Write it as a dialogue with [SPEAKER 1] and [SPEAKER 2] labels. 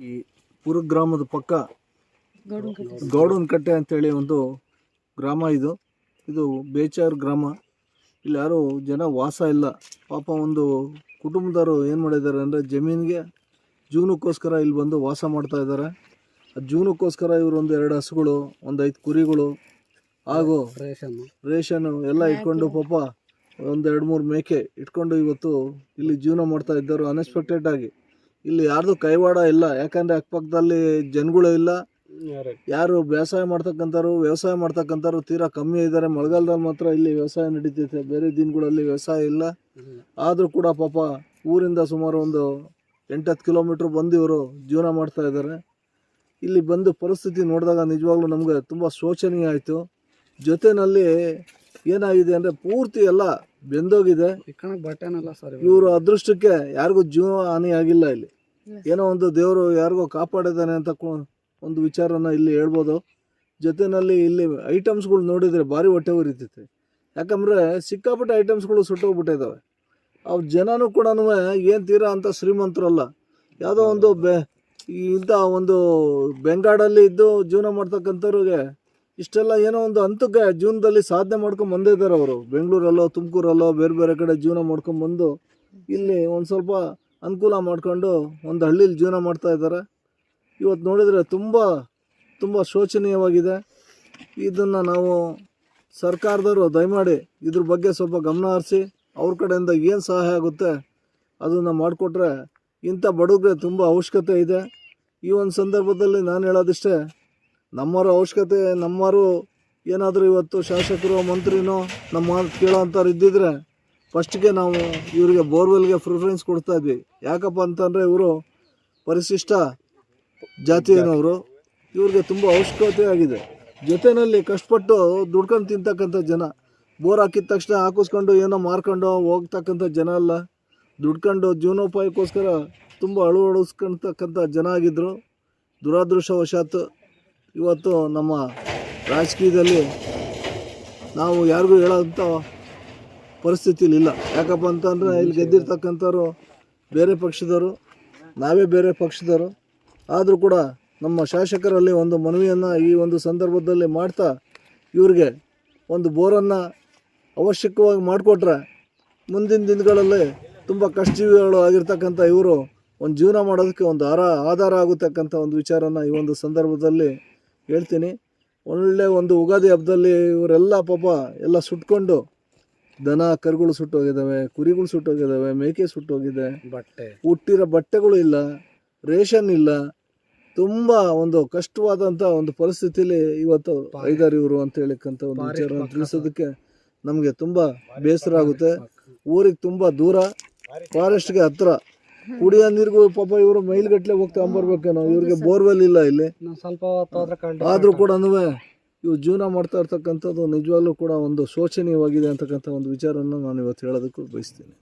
[SPEAKER 1] ಈ ಪುರ ಗ್ರಾಮದ ಪಕ್ಕ
[SPEAKER 2] ಗೌಡನ್ ಕಟ್ಟೆ
[SPEAKER 1] ಗೌಡನ ಕಟ್ಟೆ ಅಂತೇಳಿ ಒಂದು ಗ್ರಾಮ ಇದು. ಇದು ಬೇಚಾರ್ ಗ್ರಾಮ. ಇಲ್ಲಿ ಯಾರು ಜನ ವಾಸ ಇಲ್ಲ. ಪಾಪ ಒಂದು ಕುಟುಂಬದವರು ಏನು ಮಾಡಿದ್ದಾರೆ ಅಂದರೆ ಜಮೀನಿಗೆ ಜೀವನಕ್ಕೋಸ್ಕರ ಇಲ್ಲಿ ಬಂದು ವಾಸ ಮಾಡ್ತಾ ಇದ್ದಾರೆ. ಆ ಜೀವನಕ್ಕೋಸ್ಕರ ಇವರು ಒಂದು ಎರಡು ಹಸುಗಳು, ಒಂದು ಐದು ಕುರಿಗಳು ಹಾಗೂ
[SPEAKER 2] ರೇಷನ್
[SPEAKER 1] ರೇಷನ್ ಎಲ್ಲ ಇಟ್ಕೊಂಡು ಪಾಪ ಒಂದು ಎರಡು ಮೂರು ಮೇಕೆ ಇಟ್ಕೊಂಡು ಇವತ್ತು ಇಲ್ಲಿ ಜೀವನ ಮಾಡ್ತಾ ಇದ್ದರು ಅನ್ಎಕ್ಸ್ಪೆಕ್ಟೆಡ್ ಆಗಿ. ಇಲ್ಲಿ ಯಾರ್ದು ಕೈವಾಡ ಇಲ್ಲ. ಯಾಕಂದ್ರೆ ಅಕ್ಕಪಕ್ಕದಲ್ಲಿ ಜನಗಳು ಇಲ್ಲ. ಯಾರು. ಬೇಸಾಯ ಮಾಡ್ತಕ್ಕಂಥವ್ರು ವ್ಯವಸಾಯ ಮಾಡ್ತಕ್ಕಂಥವ್ರು ತೀರಾ ಕಮ್ಮಿ ಇದ್ದಾರೆ. ಮಳೆಗಾಲದಲ್ಲಿ ಮಾತ್ರ ಇಲ್ಲಿ ವ್ಯವಸಾಯ ನಡೀತೈತೆ. ಬೇರೆ ದಿನಗಳಲ್ಲಿ ವ್ಯವಸಾಯ ಇಲ್ಲ. ಆದರೂ ಕೂಡ ಪಾಪ ಊರಿಂದ ಸುಮಾರು ಒಂದು ಎಂಟತ್ತು ಕಿಲೋಮೀಟ್ರ್ ಬಂದು ಇವರು ಜೀವನ ಮಾಡ್ತಾ ಇದ್ದಾರೆ. ಇಲ್ಲಿ ಬಂದು ಪರಿಸ್ಥಿತಿ ನೋಡಿದಾಗ ನಿಜವಾಗ್ಲೂ ನಮಗೆ ತುಂಬ ಶೋಚನೀಯ ಆಯಿತು. ಜೊತೆಯಲ್ಲಿ ಏನಾಗಿದೆ ಅಂದರೆ ಪೂರ್ತಿ ಎಲ್ಲ ಬೆಂದೋಗಿದೆ. ಇವರು ಅದೃಷ್ಟಕ್ಕೆ ಯಾರಿಗೂ ಜೀವ ಹಾನಿ ಆಗಿಲ್ಲ ಇಲ್ಲಿ. ಏನೋ ಒಂದು ದೇವರು ಯಾರಿಗೋ ಕಾಪಾಡಿದ್ದಾನೆ ಅಂತ ಕೊ- ಒಂದು ವಿಚಾರನ ಇಲ್ಲಿ ಹೇಳ್ಬೋದು. ಜೊತೆಯಲ್ಲಿ ಇಲ್ಲಿ ಐಟಮ್ಸ್ಗಳು ನೋಡಿದರೆ ಭಾರಿ ಹೊಟ್ಟೆ ಉರಿತೈತೆ. ಯಾಕಂದರೆ ಸಿಕ್ಕಾಪಟ್ಟೆ ಐಟಮ್ಸ್ಗಳು ಸುಟ್ಟೋಗ್ಬಿಟ್ಟಿದ್ದಾವೆ ಅವು ಜನನೂ ಕೂಡ ಏನು ತೀರಾ ಅಂತ ಶ್ರೀಮಂತರಲ್ಲ. ಯಾವುದೋ ಒಂದು ಬೆ ಇಂಥ ಒಂದು ಬೆಂಗಾಡಲ್ಲಿ ಇದ್ದು ಜೀವನ ಮಾಡ್ತಕ್ಕಂಥವ್ರಿಗೆ ಇಷ್ಟೆಲ್ಲ ಏನೋ ಒಂದು ಹಂತಕ್ಕೆ ಜೀವನದಲ್ಲಿ ಸಾಧನೆ ಮಾಡ್ಕೊಂಡು ಬಂದಿದ್ದಾರೆ ಅವರು. ಬೆಂಗಳೂರಲ್ಲೋ, ತುಮಕೂರಲ್ಲೋ, ಬೇರೆ ಬೇರೆ ಕಡೆ ಜೀವನ ಮಾಡ್ಕೊಂಡು ಬಂದು ಇಲ್ಲಿ ಒಂದು ಸ್ವಲ್ಪ ಅನುಕೂಲ ಮಾಡ್ಕೊಂಡು ಒಂದು ಹಳ್ಳಿಲಿ ಜೀವನ ಮಾಡ್ತಾ ಇದ್ದಾರೆ. ಇವತ್ತು ನೋಡಿದರೆ ತುಂಬ ತುಂಬ ಶೋಚನೀಯವಾಗಿದೆ. ಇದನ್ನು ನಾವು ಸರ್ಕಾರದವರು ದಯಮಾಡಿ ಇದ್ರ ಬಗ್ಗೆ ಸ್ವಲ್ಪ ಗಮನ ಹರಿಸಿ, ಅವ್ರ ಕಡೆಯಿಂದ ಏನು ಸಹಾಯ ಆಗುತ್ತೆ ಅದನ್ನು ಮಾಡಿಕೊಟ್ರೆ ಇಂಥ ಬಡವರಿಗೆ ತುಂಬ ಅವಶ್ಯಕತೆ ಇದೆ. ಈ ಒಂದು ಸಂದರ್ಭದಲ್ಲಿ ನಾನು ಹೇಳೋದಿಷ್ಟೇ ನಮ್ಮವ್ರ ಅವಶ್ಯಕತೆ, ನಮ್ಮವರು ಏನಾದರೂ ಇವತ್ತು ಶಾಸಕರು, ಮಂತ್ರಿನೋ ನಮ್ಮ ಮಾತು ಕೇಳೋ ಅಂಥವ್ರು ಇದ್ದಿದ್ರೆ ಫಸ್ಟ್ಗೆ ನಾವು ಇವರಿಗೆ ಬೋರ್ವೆಲ್ಗೆ ಪ್ರಿಫರೆನ್ಸ್ ಕೊಡ್ತಾ ಇದ್ವಿ. ಯಾಕಪ್ಪ ಅಂತಂದರೆ ಇವರು ಪರಿಶಿಷ್ಟ ಜಾತಿಯನವರು. ಇವ್ರಿಗೆ ತುಂಬ ಅವಶ್ಯಕತೆ ಆಗಿದೆ. ಜೊತೆಯಲ್ಲಿ ಕಷ್ಟಪಟ್ಟು ದುಡ್ಕೊಂಡು ತಿಂತಕ್ಕಂಥ ಜನ, ಬೋರ್ ಹಾಕಿದ ತಕ್ಷಣ ಹಾಕಿಸ್ಕೊಂಡು ಏನೋ ಮಾರ್ಕೊಂಡು ಹೋಗ್ತಕ್ಕಂಥ ಜನ ಅಲ್ಲ. ದುಡ್ಕೊಂಡು ಜೀವನೋಪಾಯಕ್ಕೋಸ್ಕರ ತುಂಬ ಅಳವಡಿಸ್ಕೊಳ್ತಕ್ಕಂಥ ಜನ ಆಗಿದ್ದರು ದುರಾದೃಷ್ಟವಶಾತ್ ಇವತ್ತು ನಮ್ಮ ರಾಜಕೀಯದಲ್ಲಿ ನಾವು ಯಾರಿಗೂ ಹೇಳೋಂಥ ಪರಿಸ್ಥಿತಿಲಿ ಇಲ್ಲ ಯಾಕಪ್ಪ ಅಂತಂದರೆ ಇಲ್ಲಿ ಗೆದ್ದಿರ್ತಕ್ಕಂಥವ್ರು ಬೇರೆ ಪಕ್ಷದವರು, ನಾವೇ ಬೇರೆ ಪಕ್ಷದವರು. ಆದರೂ ಕೂಡ ನಮ್ಮ ಶಾಸಕರಲ್ಲಿ ಒಂದು ಮನವಿಯನ್ನು ಈ ಒಂದು ಸಂದರ್ಭದಲ್ಲಿ ಮಾಡ್ತಾ ಇವ್ರಿಗೆ ಒಂದು ಬೋರನ್ನು ಅವಶ್ಯಕವಾಗಿ ಮಾಡಿಕೊಟ್ರೆ ಮುಂದಿನ ದಿನಗಳಲ್ಲಿ ತುಂಬ ಕಷ್ಟಜೀವಿಗಳು ಆಗಿರ್ತಕ್ಕಂಥ ಇವರು ಒಂದು ಜೀವನ ಮಾಡೋದಕ್ಕೆ ಒಂದು ಆರ, ಆಧಾರ ಆಗತಕ್ಕಂಥ ಒಂದು ವಿಚಾರನ ಈ ಒಂದು ಸಂದರ್ಭದಲ್ಲಿ ಹೇಳ್ತೀನಿ. ಒಳ್ಳೆ ಒಂದು ಉಗಾದಿ ಹಬ್ಬದಲ್ಲಿ ಇವರೆಲ್ಲ ಪಾಪ ಎಲ್ಲ ಸುಟ್ಕೊಂಡು ದನ ಕರುಗಳು ಸುಟ್ಟೋಗಿದ್ದಾವೆ ಕುರಿಗಳು ಸುಟ್ಟೋಗಿದ್ದಾವೆ ಮೇಕೆ ಸುಟ್ಟೋಗಿದೆ.
[SPEAKER 2] ಬಟ್ಟೆ.
[SPEAKER 1] ಹುಟ್ಟಿರೋ ಬಟ್ಟೆಗಳು ಇಲ್ಲ ರೇಷನ್ ಇಲ್ಲ. ತುಂಬ ಒಂದು ಕಷ್ಟವಾದಂಥ ಒಂದು ಪರಿಸ್ಥಿತಿಲಿ ಇವತ್ತು ಐದಾರು ಇವರು ಅಂತ ಹೇಳಿಕ್ಕಂತ ಒಂದು ವಿಚಾರ ತಿಳಿಸೋದಕ್ಕೆ ನಮಗೆ ತುಂಬ ಬೇಸರ ಆಗುತ್ತೆ. ಊರಿಗೆ ತುಂಬ ದೂರ. ಫಾರೆಸ್ಟ್ಗೆ ಹತ್ರ. ಕುಡಿಯೋ ನೀರಿಗೂ ಪಾಪ ಇವರು ಮೈಲ್ಗಟ್ಲೆ ಹೋಗ್ತಾ ಅಂಬರ್ಬೇಕೇನೋ ಇವ್ರಿಗೆ ಬೋರ್ವೆಲ್ ಇಲ್ಲ ಇಲ್ಲಿ.
[SPEAKER 2] ಸ್ವಲ್ಪ ಆದ್ರೂ ಕಂಡು
[SPEAKER 1] ಆದರೂ ಕೂಡ ಇವ್ರು ಜೀವನ ಮಾಡ್ತಾ ಇರ್ತಕ್ಕಂಥದ್ದು ನಿಜವಾಗ್ಲೂ ಕೂಡ ಒಂದು ಶೋಚನೀಯವಾಗಿದೆ ಅಂತಕ್ಕಂಥ ಒಂದು ವಿಚಾರನ ನಾನು ಇವತ್ತು ಹೇಳೋದಕ್ಕೂ ಬಯಸ್ತೀನಿ.